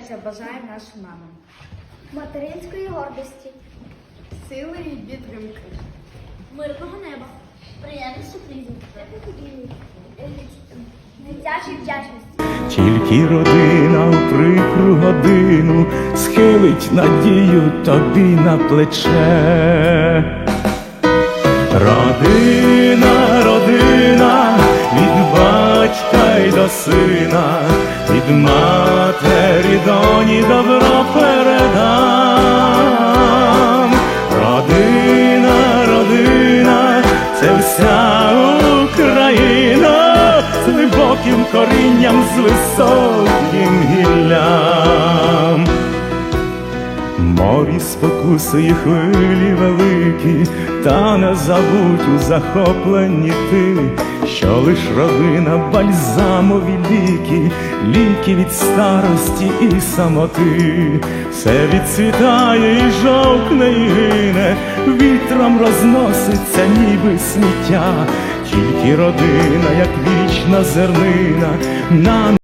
серця бажаємо нашим мамам. материнської гордості, Сили і підтримки. мирного неба, приємних сюрпризів, дитячої вдячності. Тільки родина у прикру годину схилить надію тобі на плече. Родина, родина, від батька й до сина, від матері доні добро передам. Родина, родина, це вся Україна з глибоким корінням, з високим гіллям. Морі спокуси і хвилі великі, та не забудь у захопленні ти, що лиш родина бальзамові ліки, ліки від старості і самоти, все відцвітає і жовкне і гине, вітром розноситься, ніби сміття, тільки родина, як вічна зернина, на